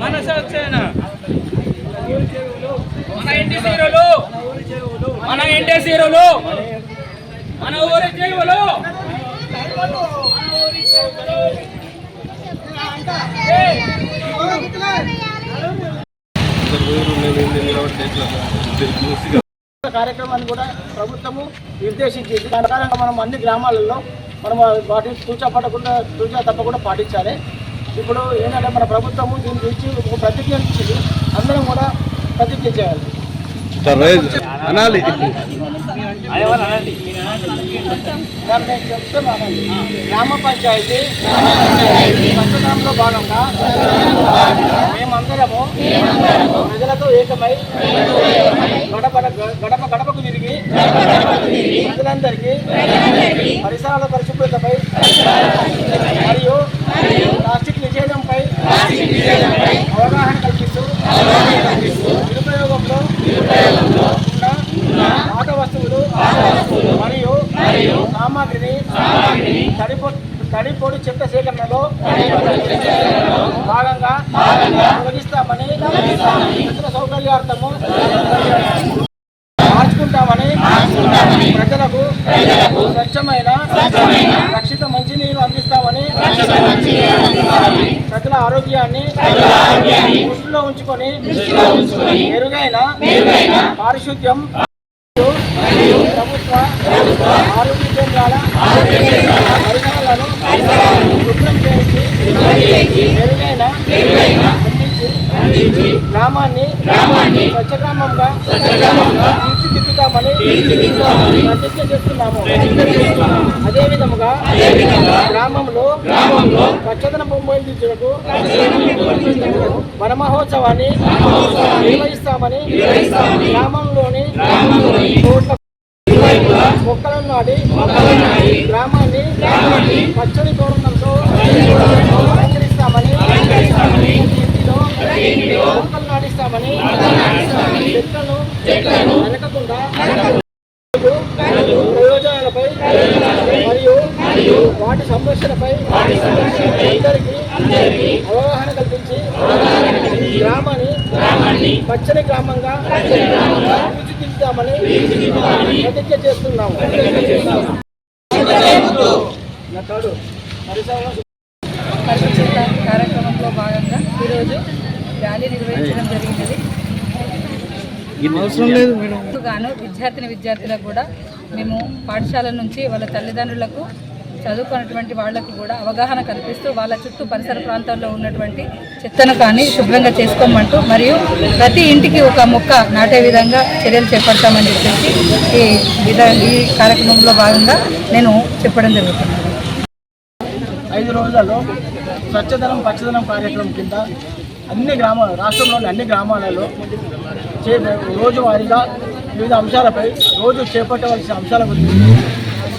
మన మన ఇంటి సీరులు మన ఇంటి సీరులు మన ఊరి జీవులు కార్యక్రమాన్ని కూడా ప్రభుత్వము నిర్దేశించింది. దాని కారణంగా మనం అన్ని గ్రామాలలో మనం వాటిని తూచా పడకుండా తూచా తప్పకుండా పాటించాలి. ఇప్పుడు ఏంటంటే మన ప్రభుత్వము దీని గురించి ఒక ప్రతిజ్ఞ ఇచ్చింది. అందరం కూడా ప్రతిజ్ఞ చేయాలి. అనాలి గ్రామ పంచాయతీ స్వచ్ఛతలో భాగంగా మేమందరము ప్రజలతో ఏకమై గడప గడప గడపకు తిరిగి ప్రజలందరికీ పరిసరాల పరిశుభ్రతపై మరియు ప్లాస్టిక్ నిషేధంపై అవగాహన సామాగ్రిని తడిపొ తడిపొడి చెత్త సేకరణలో భాగంగా తొలగిస్తామని ఇతర సౌకర్యార్థము మార్చుకుంటామని ప్రజలకు స్వచ్ఛమైన రక్షిత మంచినీరు అందిస్తామని ప్రజల ఆరోగ్యాన్ని దృష్టిలో ఉంచుకొని మెరుగైన పారిశుద్ధ్యం ప్రభుత్వ ఆరోగ్య కేంద్రాల పరిసరాలను శుభ్రం చేసి మెరుగైన గ్రామాన్ని స్వచ్ఛ గ్రామంగా తీర్చిదిద్దుతామని ప్రతిజ్ఞ చేస్తున్నాము. అదేవిధముగా గ్రామంలో స్వచ్ఛతను పెంపొందించుటకు వన నిర్వహిస్తామని గ్రామంలోని మొక్కలను నాటి గ్రామాన్ని పచ్చని తోరణంతో అలంకరిస్తామని ఇంటిలో మొక్కలు నాటిస్తామని చెట్లను వెనకకుండా ప్రయోజనాలపై మరియు వాటి సంరక్షణపై అందరికీ అవగాహన కల్పించి గ్రామాన్ని పచ్చని గ్రామంగా తీర్చిదిద్దామని ప్రతిజ్ఞ చేస్తున్నాము కార్యక్రమంలో భాగంగా ఈరోజు ర్యాలీ నిర్వహించడం జరిగినది. అవసరం లేదు మేడం. గాను విద్యార్థిని విద్యార్థులకు కూడా మేము పాఠశాల నుంచి వాళ్ళ తల్లిదండ్రులకు చదువుకున్నటువంటి వాళ్ళకు కూడా అవగాహన కల్పిస్తూ వాళ్ళ చుట్టూ పరిసర ప్రాంతాల్లో ఉన్నటువంటి చెత్తను కానీ శుభ్రంగా చేసుకోమంటూ మరియు ప్రతి ఇంటికి ఒక మొక్క నాటే విధంగా చర్యలు చేపడతామని చెప్పేసి ఈ విధ ఈ కార్యక్రమంలో భాగంగా నేను చెప్పడం జరుగుతుంది. ఐదు రోజులలో స్వచ్ఛదనం పచ్చదనం కార్యక్రమం కింద అన్ని గ్రామాలు రాష్ట్రంలోని అన్ని గ్రామాలలో చే రోజువారీగా వివిధ అంశాలపై రోజు చేపట్టవలసిన అంశాల గురించి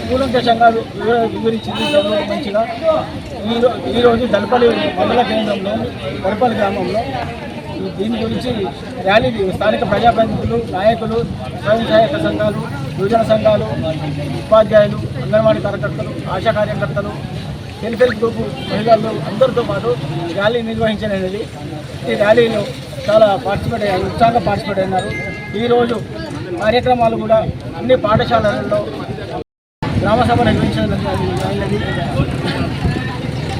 కూలంకషంగా వివరించింది. చదువు ఈరోజు దళపల్లి మండల కేంద్రంలో దళపల్లి గ్రామంలో దీని గురించి ర్యాలీ స్థానిక ప్రజాప్రతినిధులు నాయకులు స్వయం సహాయక సంఘాలు యువజన సంఘాలు ఉపాధ్యాయులు అంగన్వాడీ కార్యకర్తలు ఆశా కార్యకర్తలు సెల్ఫ్ హెల్ప్ గ్రూప్ మహిళలు అందరితో పాటు ర్యాలీ నిర్వహించనేది. ఈ ర్యాలీలో చాలా పార్టిసిపేట్ అయ్యారు ఉత్సాహంగా పార్టిసిపేట్ అయినారు ఈరోజు కార్యక్రమాలు కూడా అన్ని పాఠశాలలలో గ్రామ సభ నిర్వహించడం జరిగినది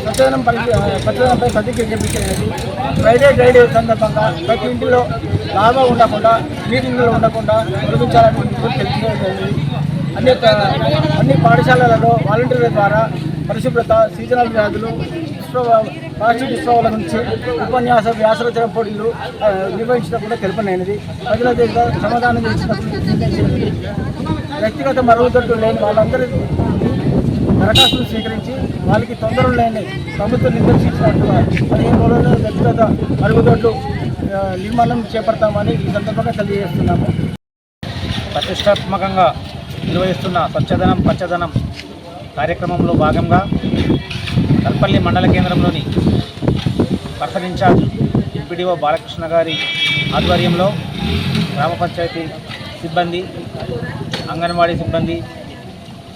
స్వచ్ఛదనం పరిధి స్వచ్ఛదనంపై ప్రతిజ్ఞ చేపించినది ఫ్రైడే డ్రైడే సందర్భంగా ప్రతి ఇంటిలో లాభం ఉండకుండా మీటింగ్లు ఉండకుండా నిర్వహించాలని తెలియజేయడం అన్ని అన్ని పాఠశాలలలో వాలంటీర్ల ద్వారా పరిశుభ్రత సీజనల్ వ్యాధులు ప్లాస్టిక్ ఉత్సవాల గురించి ఉపన్యాస వ్యాసరచన పోటీలు నిర్వహించడం కూడా తెలుపనైనది. ప్రజల దగ్గర సమాధానం చేసినప్పుడు వ్యక్తిగత మరుగుదొడ్డు లేని వాళ్ళందరూ దరఖాస్తులు స్వీకరించి వాళ్ళకి తొందరలు లేని ప్రభుత్వం నిర్దేశించినట్టు పదిహేను రోజుల్లో వ్యక్తిగత మరుగుదొడ్లు నిర్మాణం చేపడతామని ఈ సందర్భంగా తెలియజేస్తున్నాము. ప్రతిష్టాత్మకంగా నిర్వహిస్తున్న స్వచ్ఛదనం పచ్చదనం కార్యక్రమంలో భాగంగా కల్పల్లి మండల కేంద్రంలోని పర్సన్ ఇన్ఛార్జ్ ఎంపీడీఓ బాలకృష్ణ గారి ఆధ్వర్యంలో గ్రామ పంచాయతీ సిబ్బంది అంగన్వాడీ సిబ్బంది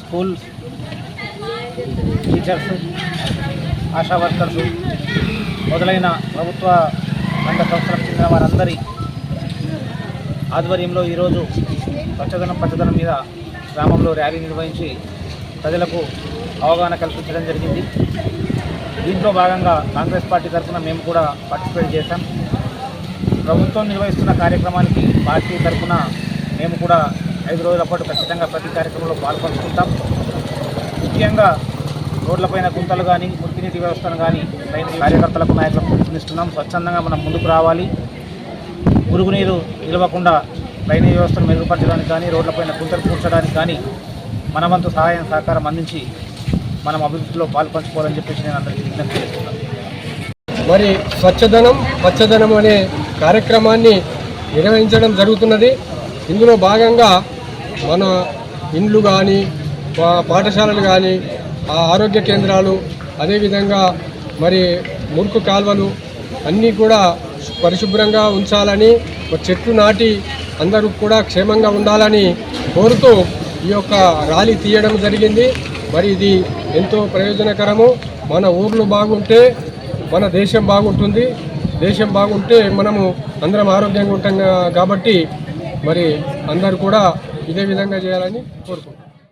స్కూల్ టీచర్స్ ఆశా వర్కర్స్ మొదలైన ప్రభుత్వ రంగ సంస్థలకు చెందిన వారందరి ఆధ్వర్యంలో ఈరోజు పచ్చదనం పచ్చదనం మీద గ్రామంలో ర్యాలీ నిర్వహించి ప్రజలకు అవగాహన కల్పించడం జరిగింది. దీంట్లో భాగంగా కాంగ్రెస్ పార్టీ తరఫున మేము కూడా పార్టిసిపేట్ చేశాం. ప్రభుత్వం నిర్వహిస్తున్న కార్యక్రమానికి పార్టీ తరఫున మేము కూడా ఐదు రోజుల పాటు ఖచ్చితంగా ప్రతి కార్యక్రమంలో పాల్పంచుకుంటాం. ముఖ్యంగా రోడ్లపైన గుంతలు కానీ మురికినీటి వ్యవస్థను కానీ రైతు కార్యకర్తలకు నాయకులకు పిలుపునిస్తున్నాం స్వచ్ఛందంగా మనం ముందుకు రావాలి. మురుగునీరు నిలవకుండా డ్రైనేజ్ వ్యవస్థను మెరుగుపరచడానికి కానీ రోడ్లపైన గుంతలు కూర్చడానికి కానీ మన వంతు సహాయం సహకారం అందించి మనం అభివృద్ధిలో పాల్పంచుకోవాలని చెప్పేసి నేను అందరికీ విజ్ఞప్తి చేస్తున్నాను. మరి స్వచ్ఛధనం పచ్చదనం అనే కార్యక్రమాన్ని నిర్వహించడం జరుగుతున్నది. ఇందులో భాగంగా మన ఇండ్లు కానీ పాఠశాలలు కానీ ఆ ఆరోగ్య కేంద్రాలు అదేవిధంగా మరి మురుకు కాల్వలు అన్నీ కూడా పరిశుభ్రంగా ఉంచాలని చెట్లు నాటి అందరూ కూడా క్షేమంగా ఉండాలని కోరుతూ ఈ యొక్క ర్యాలీ తీయడం జరిగింది. మరి ఇది ఎంతో ప్రయోజనకరము. మన ఊర్లు బాగుంటే మన దేశం బాగుంటుంది. దేశం బాగుంటే మనము అందరం ఆరోగ్యంగా ఉంటాం కాబట్టి మరి అందరు కూడా ఇదే విధంగా చేయాలని కోరుకుంటున్నాను